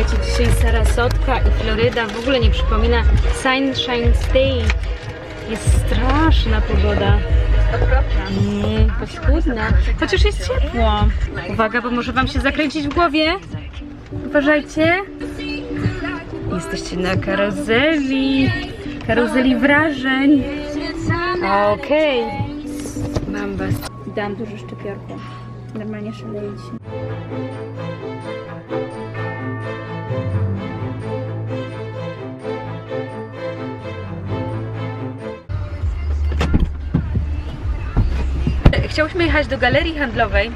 Słuchajcie, dzisiaj Sarasotka i Floryda w ogóle nie przypomina Sunshine State. Jest straszna pogoda. Mm, paskudna. Chociaż jest ciepło. Uwaga, bo może wam się zakręcić w głowie. Uważajcie. Jesteście na karuzeli. Karuzeli wrażeń. Okej. Mam was. Dam duże szczypiorko. Normalnie szalejecie. Chciałyśmy jechać do galerii handlowej,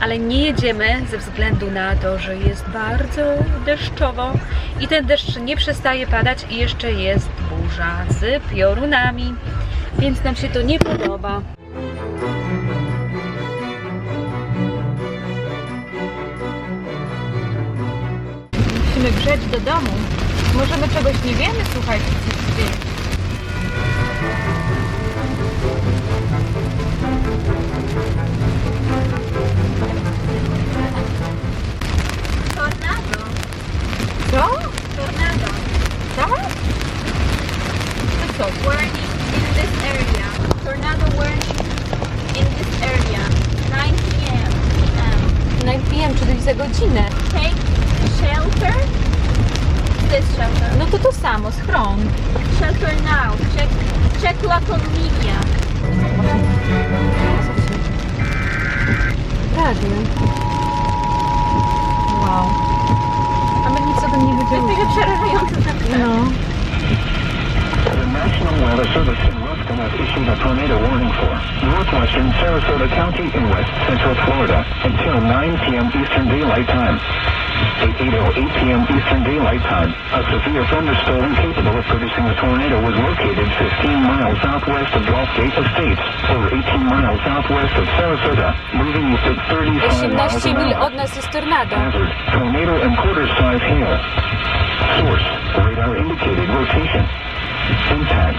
ale nie jedziemy ze względu na to, że jest bardzo deszczowo i ten deszcz nie przestaje padać i jeszcze jest burza z piorunami, więc nam się to nie podoba. Musimy grzeć do domu. Może my czegoś nie wiemy, słuchajcie, co się dzieje. Godzinę. Take shelter. This shelter. No to to samo, schron. Shelter now. Check check media. Radio. Wow. A my nic o tym nie wiedzieliśmy. Trochę przerażające tak. No. The National Weather Service Ruskin has issued a tornado warning for northwestern Sarasota County in west central Florida until 9 p.m. Eastern Daylight Time. At 8.08 p.m. Eastern Daylight Time, a severe thunderstorm capable of producing a tornado was located 15 miles southwest of Gulf Gate Estates, over 18 miles southwest of Sarasota, moving east at 35 miles 18 an hour. od nas jest tornado. Hazard, tornado and quarter size hail. Source, radar indicated rotation. Impact,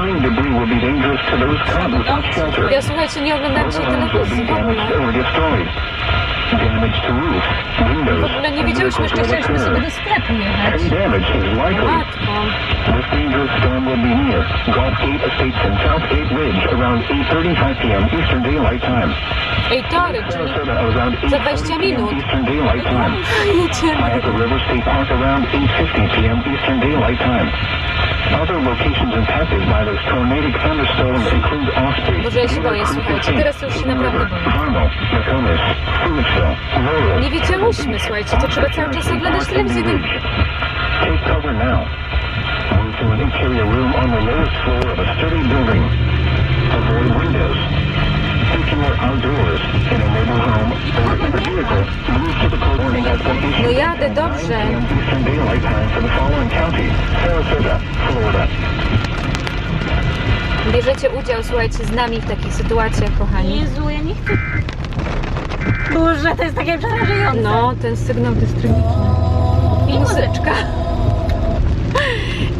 flying debris will be dangerous to those caught without shelter. słuchajcie, nie oglądajcie telewizji w ogóle. W ogóle nie wiedzieliśmy, że chcieliśmy sobie Damage is likely. This dangerous storm will be near. Golf Gulfgate Estates and Southgate Ridge around 8.35 p.m. Eastern Daylight Time. 8.30, czyli za 20 minut. I have the River State Park around 8.50 p.m. Eastern Daylight Time. Other locations impacted by the Boże, ja się boję, słuchajcie, teraz już się naprawdę boję. Nie wiedziałyśmy, słuchajcie, to trzeba cały czas oglądać telewizję. No jadę, dobrze. Bierzecie udział, słuchajcie, z nami w takich sytuacjach, kochani. Jezu, ja nie chcę. Boże, to jest takie przerażające. No, ten sygnał to jest tragiczny. I muzyczka.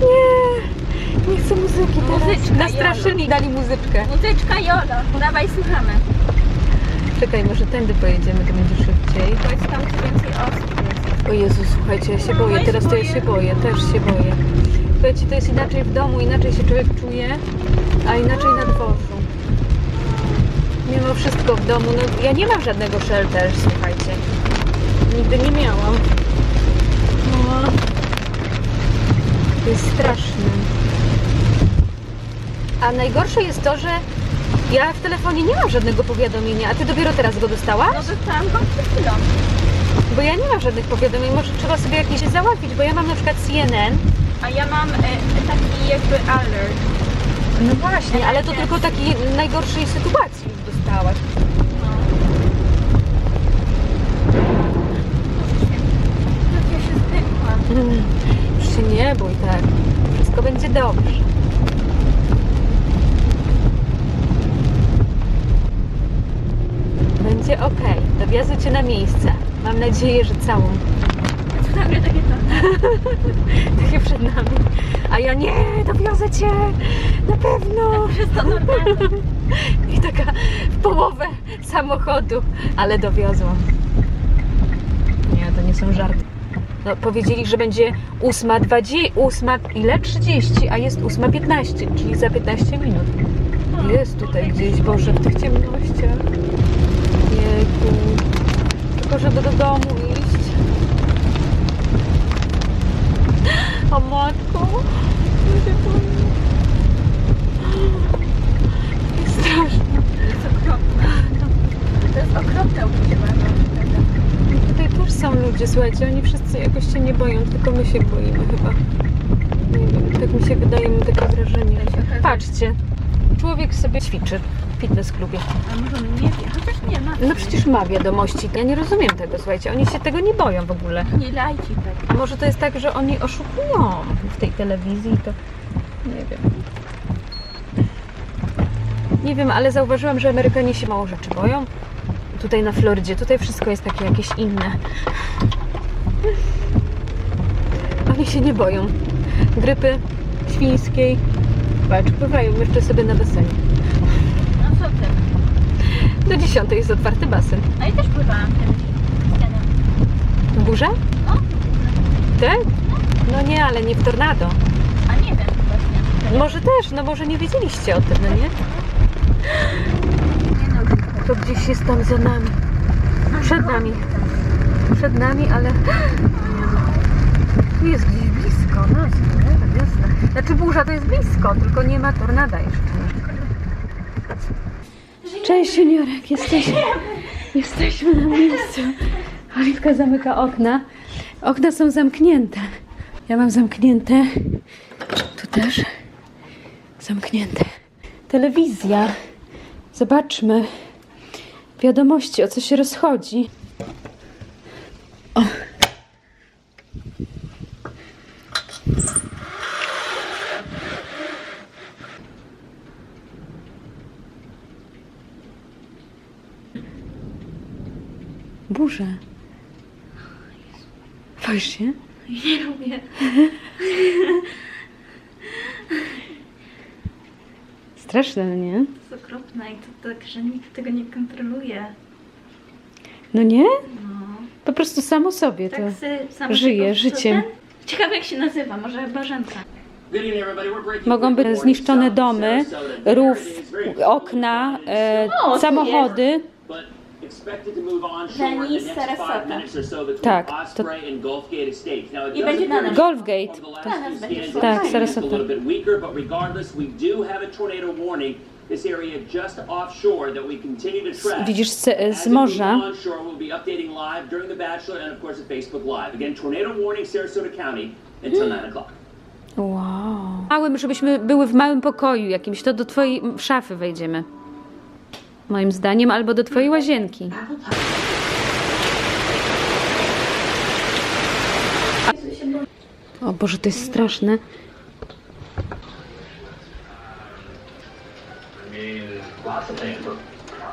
Nie, nie chcę muzyki teraz. Muzyczka, Nastraszyli, dali muzyczkę. Muzyczka Jolo. Dawaj, słuchamy. Czekaj, może tędy pojedziemy, to będzie szybciej. Jest tam więcej osób jest. O Jezu, słuchajcie, ja się boję, teraz to ja się boję, też się boję. Słuchajcie, to jest inaczej w domu, inaczej się człowiek czuje, a inaczej na dworzu. Mimo wszystko w domu, no ja nie mam żadnego shelter, słuchajcie. Nigdy nie miałam. No. To jest straszne. A najgorsze jest to, że ja w telefonie nie mam żadnego powiadomienia, a ty dopiero teraz go dostałaś? No dostałam go przed chwilą. Bo ja nie mam żadnych powiadomień, może trzeba sobie jakieś załatwić, bo ja mam na przykład CNN. A ja mam e, taki jakby alert. No właśnie, ale to tylko takiej najgorszej sytuacji już dostałaś. Tak ja się zdechłam. Mm, Już się nie bój, tak. Wszystko będzie dobrze. Będzie ok. Dowiozę cię na miejsce. Mam nadzieję, że całą. Co nagle takie to? Takie przed nami. A ja nie, dowiozę cię. Na pewno. Przez to tornado. I taka w połowę samochodu, ale dowiozłam. Nie, to nie są żarty. No, powiedzieli, że będzie 8.20, 8, ile? 30, a jest 8.15, czyli za 15 minut. Jest tutaj gdzieś, Boże, w tych ciemnościach. Jejku. Tylko, żeby do domu O matko. Ludzie to- Jest strasznie. jest okropne. To jest okropne uczucie bardzo. Tutaj też są ludzie, słuchajcie, oni wszyscy jakoś się nie boją, tylko my się boimy chyba. Nie wiem, tak mi się wydaje, mam takie wrażenie. Patrzcie, człowiek sobie ćwiczy fitness klubie. A może on nie wie, chociaż nie ma. No przecież ma wiadomości, ja nie rozumiem tego, słuchajcie, oni się tego nie boją w ogóle. Nie lajci tak. A może to jest tak, że oni oszukują w tej telewizji, to nie wiem. Nie wiem, ale zauważyłam, że Amerykanie się mało rzeczy boją. Tutaj na Florydzie, tutaj wszystko jest takie jakieś inne. Oni się nie boją. Grypy świńskiej. Patrz, pływają jeszcze sobie na basenie. No ty? Do 10 jest otwarty basen. A ja też pływałam tym. Ścianem. Burza? No. Tak? No nie, ale nie w tornado. A nie wiem właśnie. Może też, no może nie wiedzieliście o tym, no nie? No, To gdzieś jest tam za nami. Przed nami. Przed nami, ale... Tu jest gdzieś blisko nas, nie? Jasne. Znaczy burza to jest blisko, tylko nie ma tornada jeszcze. Cześć juniorek, jesteśmy, jesteśmy na miejscu. Oliwka zamyka okna. Okna są zamknięte. Ja mam zamknięte. Tu też. Zamknięte. Telewizja. Zobaczmy. Wiadomości, o co się rozchodzi. O. Burza. Boisz się? nie lubię. Straszne, no nie? To jest okropne i to tak, że nikt tego nie kontroluje. No nie? No. Po prostu samo sobie to. Tak sam żyje życiem. ten? Ciekawe jak się nazywa, może Bożenka. Mogą być zniszczone domy, rów, okna, e, samochody. Denis Sarasota. Tak, to- I będzie na nas. Golfgate. Na nas będzie Tak, Sarasota. Widzisz z, z morza. onshore, we'll be updating live during The Bachelor and of course at Facebook Live. Again, tornado warning Sarasota County until 9 o'clock. Wow. Małym, żebyśmy były w małym pokoju jakimś, to do twojej szafy wejdziemy. Moim zdaniem, albo do twojej łazienki. O Boże, to jest straszne.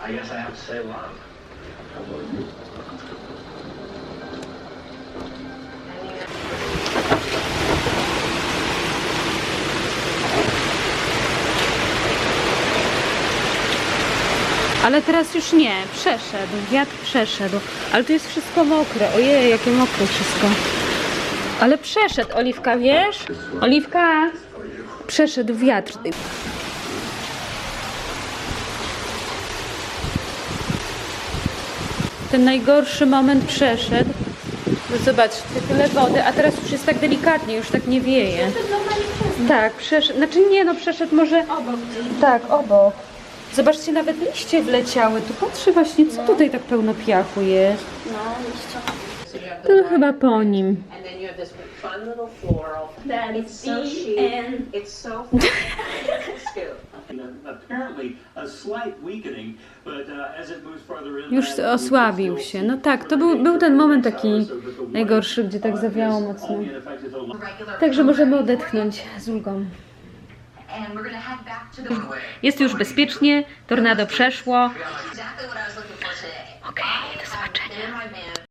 I guess I have to say. Ale teraz już nie, przeszedł, wiatr przeszedł. Ale tu jest wszystko mokre, ojej, jakie mokre wszystko. Ale przeszedł, Oliwka, wiesz? Oliwka, przeszedł wiatr. Ten najgorszy moment przeszedł. No zobaczcie, tyle wody, a teraz już jest tak delikatnie, już tak nie wieje. Tak, przeszedł, znaczy nie, no przeszedł może... Obok. Tak, obok. Zobaczcie, nawet liście wleciały. Tu patrzę właśnie, co tutaj tak pełno piachu jest. No, liścia. To chyba po nim. And then you have this fun little floral. That It's is so chic. and It's so fun. Scoop. Apparently a slight weakening, but uh, as it moves further in, Już osłabił się. No tak, to był, był ten moment taki najgorszy, gdzie tak zawiało mocno. Także możemy odetchnąć z ulgą. Jest już bezpiecznie, tornado przeszło. Okej, do